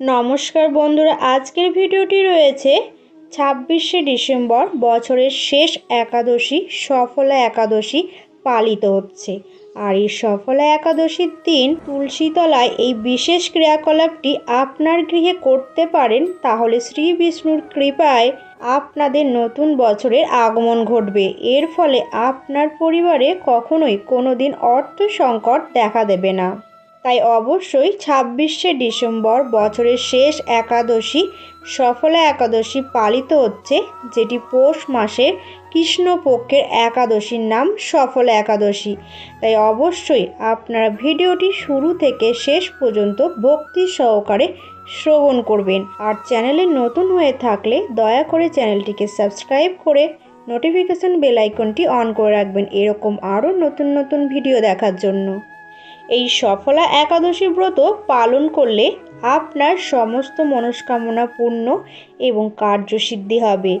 নমস্কার বন্ধুরা, আজকের ভিডিওটি রয়েছে ছাব্বিশে ডিসেম্বর বছরের শেষ একাদশী, সফলা একাদশী পালিত হচ্ছে। আর এই সফলা একাদশীর দিন তুলসীতলায় এই বিশেষ ক্রিয়াকলাপটি আপনার গৃহে করতে পারেন, তাহলে শ্রী বিষ্ণুর কৃপায় আপনাদের নতুন বছরের আগমন ঘটবে। এর ফলে আপনার পরিবারে কখনোই কোনো দিন অর্থ সংকট দেখা দেবে না। তাই অবশ্যই ছাব্বিশে ডিসেম্বর বছরের শেষ একাদশী, সফলা একাদশী পালিত হচ্ছে, যেটি পৌষ মাসের কৃষ্ণপক্ষের একাদশীর নাম সফলা একাদশী। তাই অবশ্যই আপনারা ভিডিওটি শুরু থেকে শেষ পর্যন্ত ভক্তি সহকারে শ্রবণ করবেন। আর চ্যানেলে নতুন হয়ে থাকলে দয়া করে চ্যানেলটিকে সাবস্ক্রাইব করে নোটিফিকেশান বেল আইকনটি অন করে রাখবেন। এরকম আরও নতুন নতুন ভিডিও দেখার জন্য। এই সফলা একাদশী ব্রত পালন করলে আপনার সমস্ত মনস্কামনা পূর্ণ এবং কার্যসিদ্ধি হবে।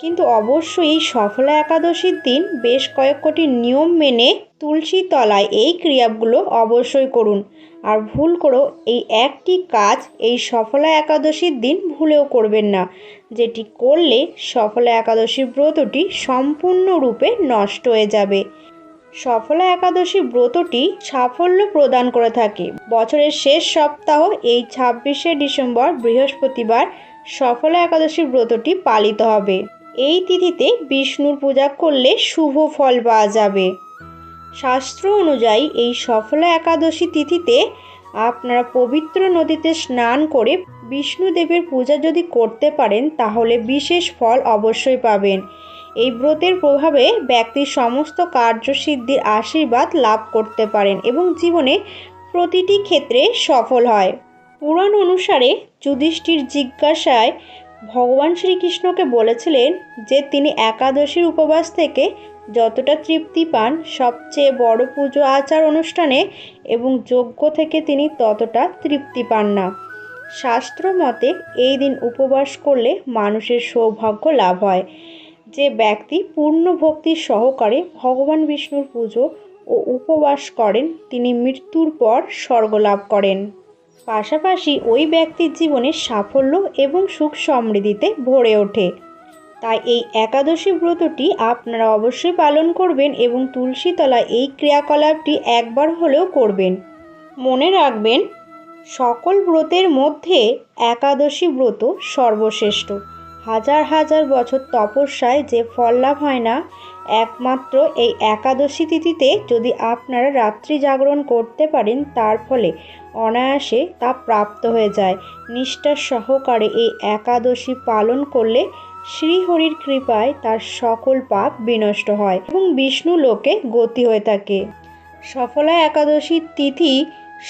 কিন্তু অবশ্যই এই সফলা একাদশীর দিন বেশ কয়েক কোটি নিয়ম মেনে তুলসী তলায় এই ক্রিয়াগুলো অবশ্যই করুন। আর ভুল করেও এই একটি কাজ এই সফলা একাদশীর দিন ভুলেও করবেন না, যেটি করলে সফলা একাদশী ব্রতটি সম্পূর্ণরূপে নষ্ট হয়ে যাবে। সফলা একাদশী ব্রতটি সাফল্য প্রদান করে থাকে। বছরের শেষ সপ্তাহ এই ছাব্বিশে ডিসেম্বর বৃহস্পতিবার সফলা একাদশী ব্রতটি পালিত হবে। এই তিথিতে বিষ্ণুর পূজা করলে শুভ ফল পাওয়া যাবে। শাস্ত্র অনুযায়ী এই সফলা একাদশী তিথিতে আপনারা পবিত্র নদীতে স্নান করে বিষ্ণুদেবের পূজা যদি করতে পারেন, তাহলে বিশেষ ফল অবশ্যই পাবেন। এই ব্রতের প্রভাবে ব্যক্তির সমস্ত কার্যসিদ্ধির আশীর্বাদ লাভ করতে পারেন এবং জীবনে প্রতিটি ক্ষেত্রে সফল হয়। পুরাণ অনুসারে যুধিষ্ঠির জিজ্ঞাসায় ভগবান শ্রীকৃষ্ণকে বলেছিলেন যে, তিনি একাদশীর উপবাস থেকে যতটা তৃপ্তি পান, সবচেয়ে বড় পুজো, আচার অনুষ্ঠানে এবং যজ্ঞ থেকে তিনি ততটা তৃপ্তি পান না। শাস্ত্র মতে এই দিন উপবাস করলে মানুষের সৌভাগ্য লাভ হয়। যে ব্যক্তি পূর্ণ ভক্তি সহকারে ভগবান বিষ্ণুর পুজো ও উপবাস করেন, তিনি মৃত্যুর পর স্বর্গ লাভ করেন। পাশাপাশি ওই ব্যক্তির জীবনে সাফল্য এবং সুখ সমৃদ্ধিতে ভরে ওঠে। তাই এই একাদশী ব্রতটি আপনারা অবশ্যই পালন করবেন এবং তুলসীতলা এই ক্রিয়াকলাপটি একবার হলেও করবেন। মনে রাখবেন, সকল ব্রতের মধ্যে একাদশী ব্রত সর্বশ্রেষ্ঠ। হাজার হাজার বছর তপস্যায় যে ফল লাভ হয় না, একমাত্র এই একাদশী তিথিতে যদি আপনারা রাত্রি জাগরণ করতে পারেন, তার ফলে অনায়াসে তা প্রাপ্ত হয়ে যায়। নিষ্ঠার সহকারে এই একাদশী পালন করলে শ্রীহরির কৃপায় তার সকল পাপ বিনষ্ট হয় এবং বিষ্ণু লোকে গতি হয়ে থাকে। সফলা একাদশীর তিথি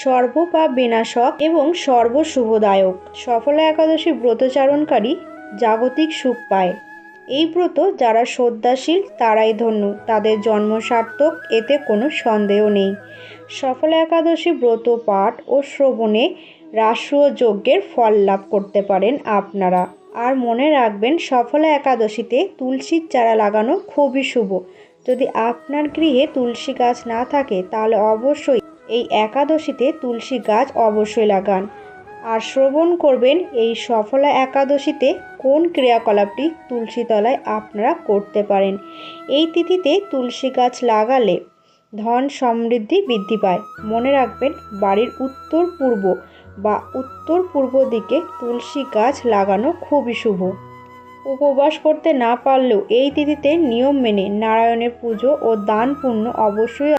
সর্বপাপ বিনাশক এবং সর্বশুভদায়ক। সফলা একাদশী ব্রতচারণকারী জাগতিক সুখ পায়। এই ব্রত যারা শ্রদ্ধাশীল, তারাই ধন্য। তাদের জন্ম সার্থক এতে কোনো সন্দেহ নেই। সফল একাদশী ব্রত, পাঠ ও শ্রবণে রাষ্ট্রীয় যজ্ঞের ফল লাভ করতে পারেন আপনারা। আর মনে রাখবেন, সফলা একাদশীতে তুলসীর চারা লাগানো খুবই শুভ। যদি আপনার গৃহে তুলসী গাছ না থাকে, তাহলে অবশ্যই এই একাদশীতে তুলসী গাছ অবশ্যই লাগান। আর শ্রবণ করবেন এই সফলা একাদশীতে কোন ক্রিয়াকলাপটি তুলসী তলায় আপনারা করতে পারেন। এই তিথিতে তুলসী গাছ লাগালে ধন সমৃদ্ধি বৃদ্ধি পায়। মনে রাখবেন, বাড়ির উত্তর পূর্ব বা উত্তর পূর্ব দিকে তুলসী গাছ লাগানো খুবই শুভ। উপবাস করতে না পারলেও এই তিথিতে নিয়ম মেনে নারায়ণের পুজো ও দান পুণ্য অবশ্যই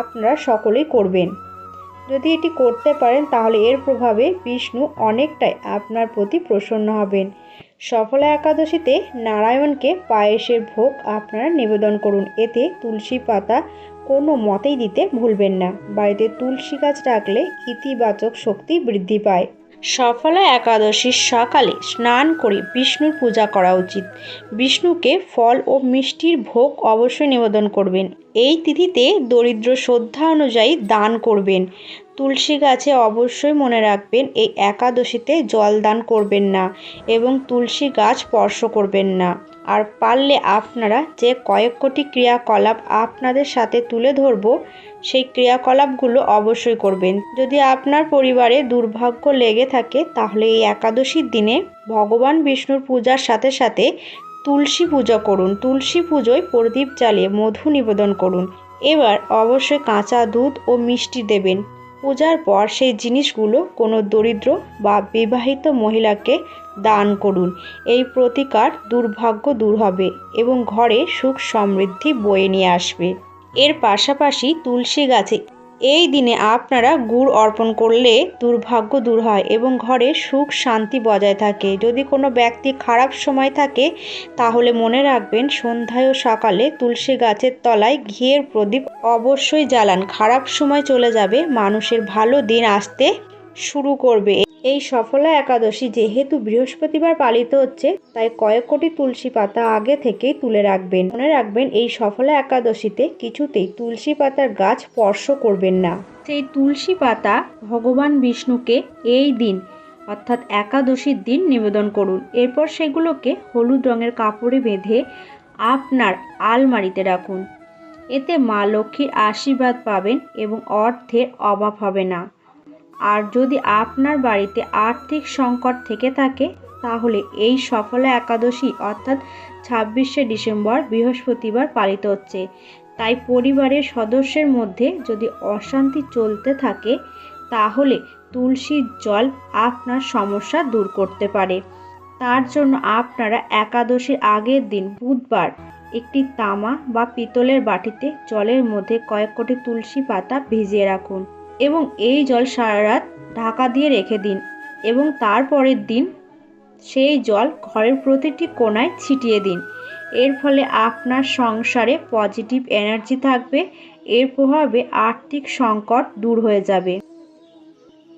আপনারা সকলেই করবেন। যদি এটি করতে পারেন, তাহলে এর প্রভাবে বিষ্ণু অনেকটাই আপনার প্রতি প্রসন্ন হবেন। সফলা একাদশীতে নারায়ণকে পায়েসের ভোগ আপনারা নিবেদন করুন। এতে তুলসী পাতা কোনো মতেই দিতে ভুলবেন না। বাড়িতে তুলসী গাছ রাখলে ইতিবাচক শক্তি বৃদ্ধি পায়। সফলা একাদশীর সকালে স্নান করে বিষ্ণুর পূজা করা উচিত। বিষ্ণুকে ফল ও মিষ্টির ভোগ অবশ্যই নিবেদন করবেন। এই তিথিতে দরিদ্র শ্রদ্ধা অনুযায়ী দান করবেন। তুলসী গাছে অবশ্যই মনে রাখবেন, এই একাদশীতে জল দান করবেন না এবং তুলসী গাছ স্পর্শ করবেন না। আর পারলে আপনারা যে কয়েক কোটি ক্রিয়াকলাপ আপনাদের সাথে তুলে ধরব, সেই ক্রিয়াকলাপগুলো অবশ্যই করবেন। যদি আপনার পরিবারে দুর্ভাগ্য লেগে থাকে, তাহলে এই একাদশীর দিনে ভগবান বিষ্ণুর পূজার সাথে সাথে তুলসী পূজা করুন। তুলসী পুজোয় প্রদীপ জ্বালিয়ে মধু নিবেদন করুন। এবার অবশ্যই কাঁচা দুধ ও মিষ্টি দেবেন। পূজার পর সেই জিনিসগুলো কোনো দরিদ্র বা বিবাহিত মহিলাকে দান করুন। এই প্রতিকার দুর্ভাগ্য দূর হবে এবং ঘরে সুখ সমৃদ্ধি বয়ে নিয়ে আসবে। এর পাশাপাশি তুলসী গাছে এই দিনে আপনারা গুড় অর্পণ করলে দুর্ভাগ্য দূর হয় এবং ঘরে সুখ শান্তি বজায় থাকে। যদি কোনো ব্যক্তি খারাপ সময় থাকে, তাহলে মনে রাখবেন সন্ধ্যায় ও সকালে তুলসী গাছের তলায় ঘিয়ের প্রদীপ অবশ্যই জ্বালান। খারাপ সময় চলে যাবে, মানুষের ভালো দিন আসতে শুরু করবে। এই সফলা একাদশী যেহেতু বৃহস্পতিবার পালিত হচ্ছে, তাই কয়েক কোটি তুলসী পাতা আগে থেকেই তুলে রাখবেন। মনে রাখবেন, এই সফলা একাদশীতে কিছুতেই তুলসী পাতার গাছ স্পর্শ করবেন না। সেই তুলসী পাতা ভগবান বিষ্ণুকে এই দিন, অর্থাৎ একাদশীর দিন নিবেদন করুন। এরপর সেগুলোকে হলুদ রঙের কাপড়ে বেঁধে আপনার আলমারিতে রাখুন। এতে মা লক্ষ্মীর আশীর্বাদ পাবেন এবং অর্থের অভাব হবে না। আর যদি আপনার বাড়িতে আর্থিক সংকট থেকে থাকে, তাহলে এই সফলা একাদশী অর্থাৎ ছাব্বিশে ডিসেম্বর বৃহস্পতিবার পালিত হচ্ছে। তাই পরিবারের সদস্যের মধ্যে যদি অশান্তি চলতে থাকে, তাহলে তুলসীর জল আপনার সমস্যা দূর করতে পারে। তার জন্য আপনারা একাদশীর আগের দিন বুধবার একটি তামা বা পিতলের বাটিতে জলের মধ্যে কয়েক কোটি তুলসী পাতা ভিজিয়ে রাখুন। এবং এই জল সারা রাত ঢাকা দিয়ে রেখে দিন এবং তারপরের দিন সেই জল ঘরের প্রতিটি কোণায় ছিটিয়ে দিন। এর ফলে আপনার সংসারে পজিটিভ এনার্জি থাকবে, এর প্রভাবে আর্থিক সংকট দূর হয়ে যাবে।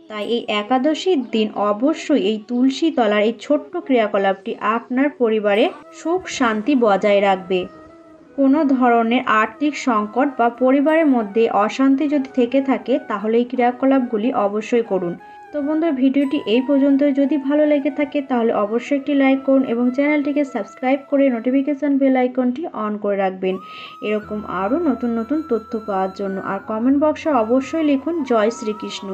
তাই এই একাদশীর দিন অবশ্যই এই তুলসী তলার এই ছোট্ট ক্রিয়াকলাপটি আপনার পরিবারে সুখ শান্তি বজায় রাখবে। কোনো ধরনের আর্থিক সংকট বা পরিবারের মধ্যে অশান্তি যদি থেকে থাকে, তাহলে এই ক্রিয়াকলাপগুলি অবশ্যই করুন। তো বন্ধুরা, ভিডিওটি এই পর্যন্ত। যদি ভালো লেগে থাকে, তাহলে অবশ্যই একটি লাইক করুন এবং চ্যানেলটিকে সাবস্ক্রাইব করে নোটিফিকেশান বেল আইকনটি অন করে রাখবেন। এরকম আরও নতুন নতুন তথ্য পাওয়ার জন্য আর কমেন্ট বক্সে অবশ্যই লিখুন, জয় শ্রীকৃষ্ণ।